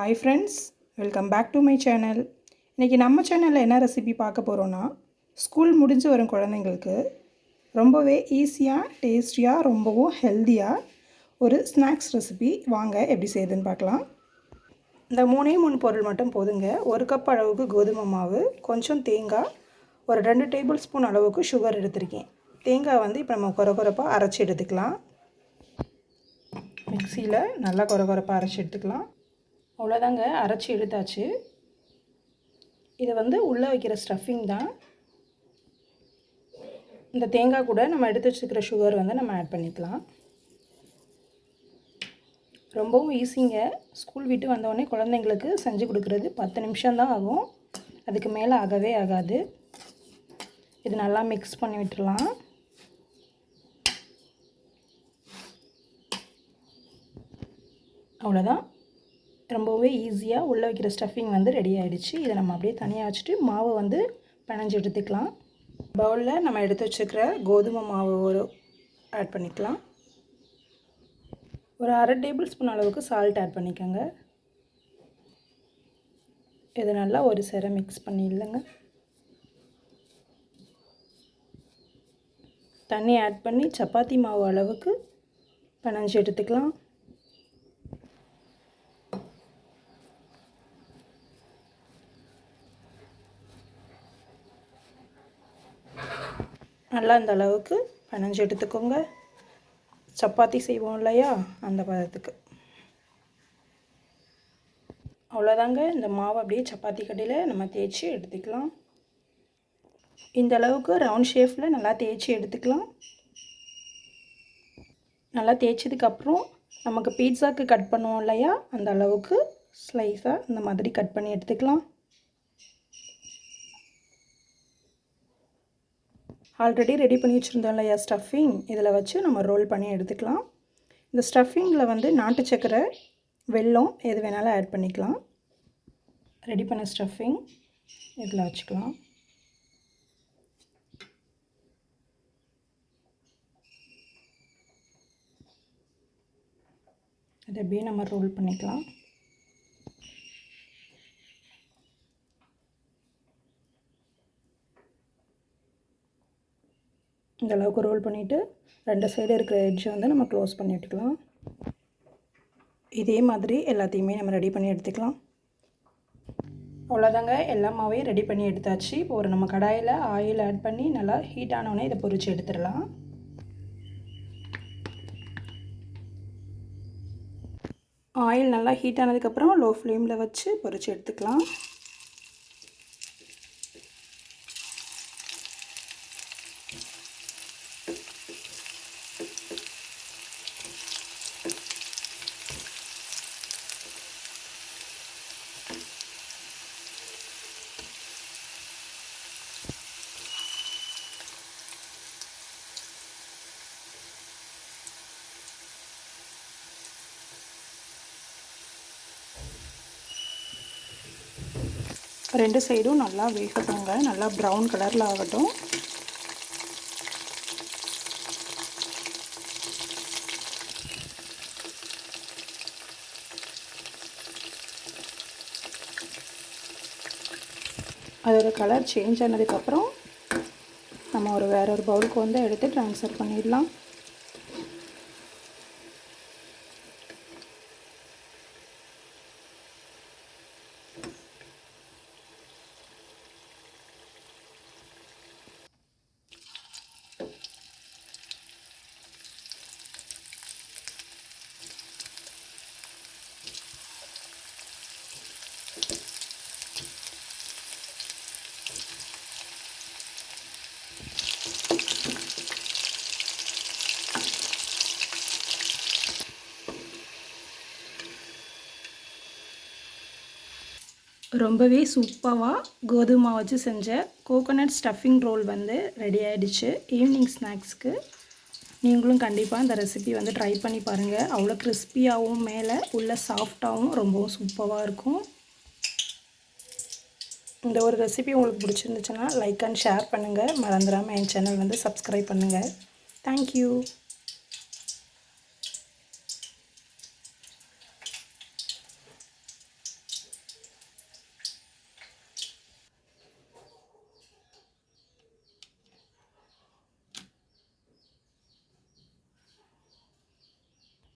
Hi friends welcome back to my channel இன்றைக்கி நம்ம சேனலில் என்ன ரெசிபி பார்க்க போகிறோன்னா ஸ்கூல் முடிஞ்சு வரும் குழந்தைங்களுக்கு ரொம்பவே ஈஸியாக டேஸ்டியாக ரொம்பவும் ஹெல்த்தியாக ஒரு ஸ்நாக்ஸ் ரெசிபி வாங்க எப்படி செய்யுதுன்னு பார்க்கலாம். இந்த மூணே மூணு பொருள் மட்டும் போதுங்க. ஒரு கப் அளவுக்கு கோதுமை மாவு கொஞ்சம் தேங்காய் ஒரு ரெண்டு டேபிள் ஸ்பூன் அளவுக்கு சுகர் எடுத்திருக்கேன். தேங்காய் வந்து இப்போ நம்ம குறை குறைப்பாக அரைச்சி எடுத்துக்கலாம். மிக்சியில் நல்லா குறை குறைப்பாக அரைச்சி எடுத்துக்கலாம். அவ்வளோதாங்க அரைச்சி எடுத்தாச்சு. இது வந்து உள்ளே வைக்கிற ஸ்டஃபிங் தான். இந்த தேங்காய் கூட நம்ம எடுத்து வச்சுருக்கிற சுகர் வந்து நம்ம ஆட் பண்ணிக்கலாம். ரொம்பவும் ஈஸிங்க ஸ்கூல் விட்டு வந்தோடனே குழந்தைங்களுக்கு செஞ்சு கொடுக்குறது பத்து நிமிஷம்தான் ஆகும். அதுக்கு மேலே ஆகவே ஆகாது. இது நல்லா மிக்ஸ் பண்ணி விட்டுடலாம். அவ்வளோதான். ரொம்பவே ஈஸியாக உள்ளே வைக்கிற ஸ்டஃபிங் வந்து ரெடி ஆகிடுச்சு இதை நம்ம அப்படியே தனியாக வச்சுட்டு மாவை வந்து பிணைஞ்சு எடுத்துக்கலாம். பவுலில் நம்ம எடுத்து வச்சுக்கிற கோதுமை மாவு ஒரு ஆட் பண்ணிக்கலாம். ஒரு அரை டேபிள் ஸ்பூன் அளவுக்கு சால்ட் ஆட் பண்ணிக்கோங்க. இது நல்லா ஒரு சேர மிக்ஸ் பண்ணிடலங்க. தண்ணி ஆட் பண்ணி சப்பாத்தி மாவு அளவுக்கு பிணைஞ்சு எடுத்துக்கலாம். நல்லா இந்த அளவுக்கு பனஞ்சு எடுத்துக்கோங்க. சப்பாத்தி செய்வோம் இல்லையா? அந்த பதத்துக்கு. அவ்வளோதாங்க. இந்த மாவு அப்படியே சப்பாத்தி கடையில் நம்ம தேய்ச்சி எடுத்துக்கலாம். இந்த அளவுக்கு ரவுண்ட் ஷேஃபில் நல்லா தேய்ச்சி எடுத்துக்கலாம். நல்லா தேய்ச்சதுக்கப்புறம் நமக்கு பீட்சாவுக்கு கட் பண்ணுவோம் இல்லையா? அந்த அளவுக்கு ஸ்லைஸாக இந்த மாதிரி கட் பண்ணி எடுத்துக்கலாம். ஆல்ரெடி ரெடி பண்ணி வச்சுருந்தோம் இல்லையா ஸ்டஃபிங் இதில் வச்சு நம்ம ரோல் பண்ணி எடுத்துக்கலாம். இந்த ஸ்டஃபிங்கில் வந்து நாட்டு சக்கரை வெல்லம் எது வேணாலும் ஆட் பண்ணிக்கலாம். ரெடி பண்ண ஸ்டஃபிங் இதில் வச்சுக்கலாம். இதை அப்படியே நம்ம ரோல் பண்ணிக்கலாம். இந்த அளவுக்கு ரோல் பண்ணிவிட்டு ரெண்டு சைடு இருக்கிற எட்ஜை வந்து நம்ம க்ளோஸ் பண்ணி விட்டுக்கலாம் இதே மாதிரி எல்லாத்தையுமே நம்ம ரெடி பண்ணி எடுத்துக்கலாம். அவ்வளோதாங்க எல்லா மாவையும் ரெடி பண்ணி எடுத்தாச்சு. இப்போ ஒரு நம்ம கடாயில் ஆயில் ஆட் பண்ணி நல்லா ஹீட் ஆனோடனே இதை பொறிச்சு எடுத்துடலாம். ஆயில் நல்லா ஹீட் ஆனதுக்கப்புறம் லோ ஃப்ளேமில் வச்சு பொறிச்சு எடுத்துக்கலாம். ரெண்டு சைடும் நல்லா வேகட்டுங்க நல்லா ப்ரௌன் கலரில் ஆகட்டும். அதோடய கலர் சேஞ்ச் ஆனதுக்கப்புறம் நம்ம ஒரு வேற ஒரு பவுலுக்கு வந்து எடுத்து ட்ரான்ஸ்ஃபர் பண்ணிடலாம். ரொம்பவே சூப்பராக கோதுமை வச்சு செஞ்ச கோகோனட் ஸ்டஃபிங் ரோல் வந்து ரெடி ஆகிடுச்சு ஈவினிங் ஸ்நாக்ஸ்க்கு நீங்களும் கண்டிப்பாக இந்த ரெசிபி வந்து ட்ரை பண்ணி பாருங்கள் அவ்வளோ கிறிஸ்பியாகவும் மேலே உள்ள சாஃப்டாகவும் ரொம்பவும் சூப்பராக இருக்கும். இந்த ஒரு ரெசிபி உங்களுக்கு பிடிச்சிருந்துச்சுன்னா லைக் அண்ட் ஷேர் பண்ணுங்கள் மறந்துடாமல் என் சேனல் வந்து சப்ஸ்கிரைப் பண்ணுங்கள் தேங்க்யூ